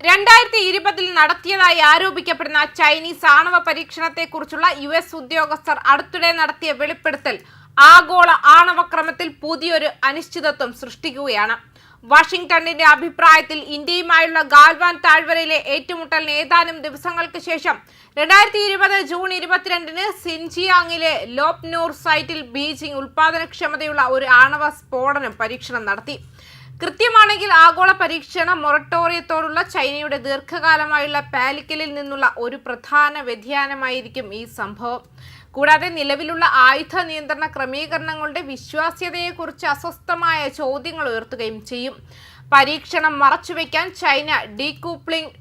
രണ്ടായിരത്തി ഇരുപതിൽ നടത്തിയതായി ആരോപിക്കപ്പെടുന്ന ചൈനീസ് ആണവ പരീക്ഷണത്തെക്കുറിച്ചുള്ള യു എസ് ഉദ്യോഗസ്ഥർ അടുത്തിടെ നടത്തിയ വെളിപ്പെടുത്തൽ ആഗോള ആണവക്രമത്തിൽ പുതിയൊരു അനിശ്ചിതത്വം സൃഷ്ടിക്കുകയാണ്. വാഷിംഗ്ടണിന്റെ അഭിപ്രായത്തിൽ ഇന്ത്യയുമായുള്ള ഗാൽവാൻ താഴ്വരയിലെ ഏറ്റുമുട്ടലിന് ഏതാനും ദിവസങ്ങൾക്ക് ശേഷം രണ്ടായിരത്തി ഇരുപത് ജൂൺ ഇരുപത്തിരണ്ടിന് സിൻജിയാങ്ങിലെ ലോപ്നൂർ സൈറ്റിൽ ബീജിംഗ് ഉൽപാദനക്ഷമതയുള്ള ഒരു ആണവ സ്ഫോടനം പരീക്ഷണം നടത്തി. കൃത്യമാണെങ്കിൽ ആഗോള പരീക്ഷണ മൊറട്ടോറിയത്തോടുള്ള ചൈനയുടെ ദീർഘകാലമായുള്ള പാലിക്കലിൽ നിന്നുള്ള ഒരു പ്രധാന വ്യതിയാനമായിരിക്കും ഈ സംഭവം. കൂടാതെ നിലവിലുള്ള ആയുധ നിയന്ത്രണ ക്രമീകരണങ്ങളുടെ വിശ്വാസ്യതയെക്കുറിച്ച് അസ്വസ്ഥമായ ചോദ്യങ്ങൾ ഉയർത്തുകയും ചെയ്യും. പരീക്ഷണം മറച്ചുവെക്കാൻ ചൈന ഡീകൂപ്ലിംഗ്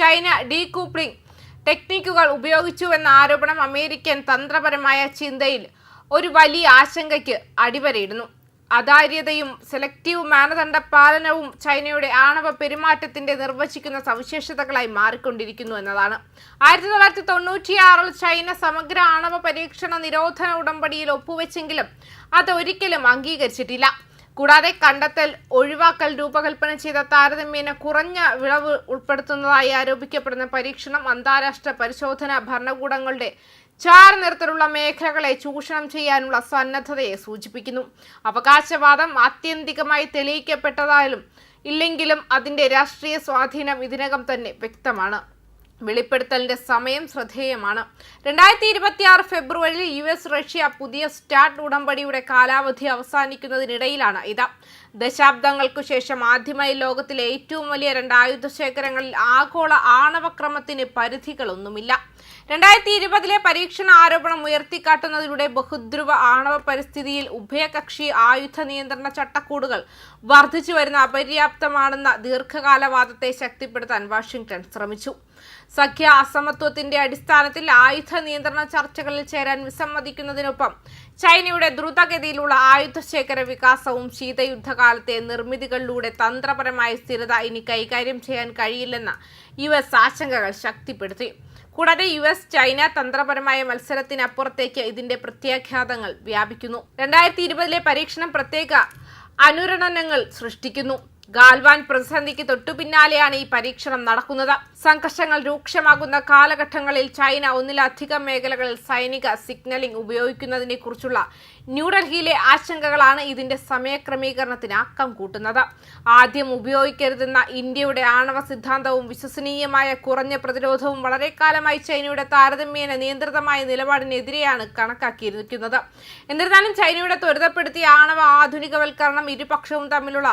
ചൈന ഡീകൂപ്ലിംഗ് ടെക്നിക്കുകൾ ഉപയോഗിച്ചുവെന്ന ആരോപണം അമേരിക്കൻ തന്ത്രപരമായ ചിന്തയിൽ ഒരു വലിയ ആശങ്കയ്ക്ക് അടിവരയിടുന്നു. അധാര്യതയും സെലക്റ്റീവ് മാനദണ്ഡ പാലനവും ചൈനയുടെ ആണവ പെരുമാറ്റത്തിന്റെ നിർവചിക്കുന്ന സവിശേഷതകളായി മാറിക്കൊണ്ടിരിക്കുന്നു എന്നതാണ്. ആയിരത്തി തൊള്ളായിരത്തി തൊണ്ണൂറ്റിയാറിൽ ചൈന സമഗ്ര ആണവ പരീക്ഷണ നിരോധന ഉടമ്പടിയിൽ ഒപ്പുവെച്ചെങ്കിലും അത് ഒരിക്കലും അംഗീകരിച്ചിട്ടില്ല. കൂടാതെ കണ്ടെത്തൽ ഒഴിവാക്കൽ രൂപകൽപ്പന ചെയ്ത താരതമ്യേന കുറഞ്ഞ വിളവ് ഉൾപ്പെടുത്തുന്നതായി ആരോപിക്കപ്പെടുന്ന പരീക്ഷണം അന്താരാഷ്ട്ര പരിശോധന ഭരണകൂടങ്ങളുടെ ചാരനിറത്തിലുള്ള മേഖലകളെ ചൂഷണം ചെയ്യാനുള്ള സന്നദ്ധതയെ സൂചിപ്പിക്കുന്നു. അവകാശവാദം ആത്യന്തികമായി തെളിയിക്കപ്പെട്ടതായാലും ഇല്ലെങ്കിലും അതിന്റെ രാഷ്ട്രീയ സ്വാധീനം ഇതിനകം തന്നെ വ്യക്തമാണ്. വെളിപ്പെടുത്തലിന്റെ സമയം ശ്രദ്ധേയമാണ്. രണ്ടായിരത്തി ഇരുപത്തിയാറ് ഫെബ്രുവരിയിൽ യു എസ് റഷ്യ പുതിയ സ്റ്റാർട്ട് ഉടമ്പടിയുടെ കാലാവധി അവസാനിക്കുന്നതിനിടയിലാണ് ഇത്. ദശാബ്ദങ്ങൾക്കു ശേഷം ആദ്യമായി ലോകത്തിലെ ഏറ്റവും വലിയ രണ്ട് ആയുധ ശേഖരങ്ങളിൽ ആഗോള ആണവക്രമത്തിന് പരിധികളൊന്നുമില്ല. രണ്ടായിരത്തി ഇരുപതിലെ പരീക്ഷണ ആരോപണം ഉയർത്തിക്കാട്ടുന്നതിലൂടെ ബഹുദ്രുവ ആണവ പരിസ്ഥിതിയിൽ ഉഭയകക്ഷി ആയുധ നിയന്ത്രണ ചട്ടക്കൂടുകൾ വർദ്ധിച്ചു വരുന്ന അപര്യാപ്തമാണെന്ന ദീർഘകാലവാദത്തെ ശക്തിപ്പെടുത്താൻ വാഷിംഗ്ടൺ ശ്രമിച്ചു. സഖ്യ അസമത്വത്തിന്റെ അടിസ്ഥാനത്തിൽ ആയുധ നിയന്ത്രണ ചർച്ചകളിൽ ചേരാൻ വിസമ്മതിക്കുന്നതിനൊപ്പം ചൈനയുടെ ദ്രുതഗതിയിലുള്ള ആയുധശേഖര വികാസവും ശീതയുദ്ധകാലത്തെ നിർമ്മിതികളിലൂടെ തന്ത്രപരമായ സ്ഥിരത ഇനി കൈകാര്യം ചെയ്യാൻ കഴിയില്ലെന്ന യു എസ് ആശങ്കകൾ ശക്തിപ്പെടുത്തി. കൂടാതെ യു എസ് ചൈന തന്ത്രപരമായ മത്സരത്തിനപ്പുറത്തേക്ക് ഇതിന്റെ പ്രത്യാഘാതങ്ങൾ വ്യാപിക്കുന്നു. രണ്ടായിരത്തി ഇരുപതിലെ പരീക്ഷണം പ്രത്യേക അനുരണനങ്ങൾ സൃഷ്ടിക്കുന്നു. ഗാൽവാൻ പ്രതിസന്ധിക്ക് തൊട്ടുപിന്നാലെയാണ് ഈ പരീക്ഷണം നടക്കുന്നത്. സംഘർഷങ്ങൾ രൂക്ഷമാകുന്ന കാലഘട്ടങ്ങളിൽ ചൈന ഒന്നിലധികം മേഖലകളിൽ സൈനിക സിഗ്നലിംഗ് ഉപയോഗിക്കുന്നതിനെ കുറിച്ചുള്ള ന്യൂഡൽഹിയിലെ ആശങ്കകളാണ് ഇതിന്റെ സമയക്രമീകരണത്തിന് അക്കം കൂട്ടുന്നത്. ആദ്യം ഉപയോഗിക്കരുതെന്ന ഇന്ത്യയുടെ ആണവ സിദ്ധാന്തവും വിശ്വസനീയമായ കുറഞ്ഞ പ്രതിരോധവും വളരെ കാലമായി ചൈനയുടെ താരതമ്യേന നിയന്ത്രിതമായ നിലപാടിനെതിരെയാണ് കണക്കാക്കിയിരിക്കുന്നത്. എന്നിരുന്നാലും ചൈനയുടെ ത്വരിതപ്പെടുത്തിയ ആണവ ആധുനികവൽക്കരണം ഇരുപക്ഷവും തമ്മിലുള്ള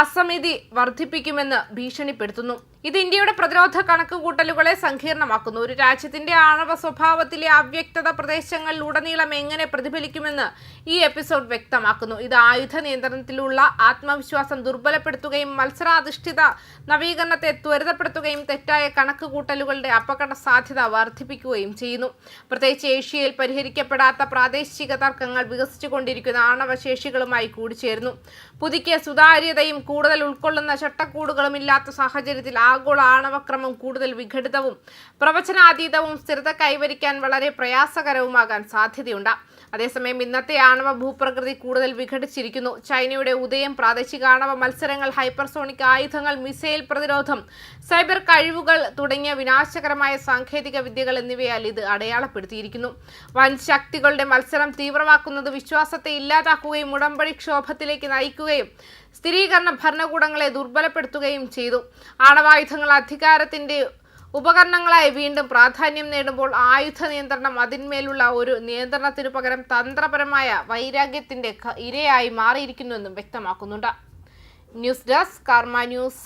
അസമിതി വർദ്ധിപ്പിക്കുമെന്ന് ഭീഷണിപ്പെടുത്തുന്നു. ഇത് ഇന്ത്യയുടെ പ്രതിരോധ കണക്കുകൂട്ടലുകളെ സങ്കീർണമാക്കുന്നു. ഒരു രാജ്യത്തിന്റെ ആണവ സ്വഭാവത്തിലെ അവ്യക്തത പ്രദേശങ്ങളിലുടനീളം എങ്ങനെ പ്രതിഫലിക്കുമെന്ന് ഈ എപ്പിസോഡ് വ്യക്തമാക്കുന്നു. ഇത് ആയുധ നിയന്ത്രണത്തിലുള്ള ആത്മവിശ്വാസം ദുർബലപ്പെടുത്തുകയും മത്സരാധിഷ്ഠിത നവീകരണത്തെ ത്വരിതപ്പെടുത്തുകയും തെറ്റായ കണക്കുകൂട്ടലുകളുടെ അപകട സാധ്യത വർദ്ധിപ്പിക്കുകയും ചെയ്യുന്നു. പ്രത്യേകിച്ച് ഏഷ്യയിൽ പരിഹരിക്കപ്പെടാത്ത പ്രാദേശിക തർക്കങ്ങൾ വികസിച്ചുകൊണ്ടിരിക്കുന്ന ആണവശേഷികളുമായി കൂടിച്ചേരുന്നു. പുതുക്കിയ സുതാര്യതയും കൂടുതൽ ഉൾക്കൊള്ളുന്ന ചട്ടക്കൂടുകളും ഇല്ലാത്ത സാഹചര്യത്തിൽ ആഗോള ആണവക്രമം കൂടുതൽ വിഘടിതവും പ്രവചനാതീതവും സ്ഥിരത കൈവരിക്കാൻ വളരെ പ്രയാസകരവുമാകാൻ സാധ്യതയുണ്ട്. അതേസമയം ഇന്നത്തെ ആണവ ഭൂപ്രകൃതി കൂടുതൽ വിഘടിച്ചിരിക്കുന്നു. ചൈനയുടെ ഉദയം പ്രാദേശിക ആണവ മത്സരങ്ങൾ ഹൈപ്പർസോണിക് ആയുധങ്ങൾ മിസൈൽ പ്രതിരോധം സൈബർ കഴിവുകൾ തുടങ്ങിയ വിനാശകരമായ സാങ്കേതിക വിദ്യകൾ എന്നിവയാൽ ഇത് അടയാളപ്പെടുത്തിയിരിക്കുന്നു. വൻ ശക്തികളുടെ മത്സരം തീവ്രമാക്കുന്നത് വിശ്വാസത്തെ ഇല്ലാതാക്കുകയും ഉടമ്പടി ക്ഷോഭത്തിലേക്ക് നയിക്കുകയും സ്ഥിരീകരണ ഭരണകൂടങ്ങളെ ദുർബലപ്പെടുത്തുകയും ചെയ്തു. ആണവായുധങ്ങൾ അധികാരത്തിന്റെ ഉപകരണങ്ങളായി വീണ്ടും പ്രാധാന്യം നേടുമ്പോൾ ആയുധ നിയന്ത്രണം അതിന്മേലുള്ള ഒരു നിയന്ത്രണത്തിനു പകരം തന്ത്രപരമായ വൈരാഗ്യത്തിന്റെ ഇരയായി ഇരയായി മാറിയിരിക്കുന്നുവെന്നും വ്യക്തമാക്കുന്നുണ്ട്. News desk Karma news.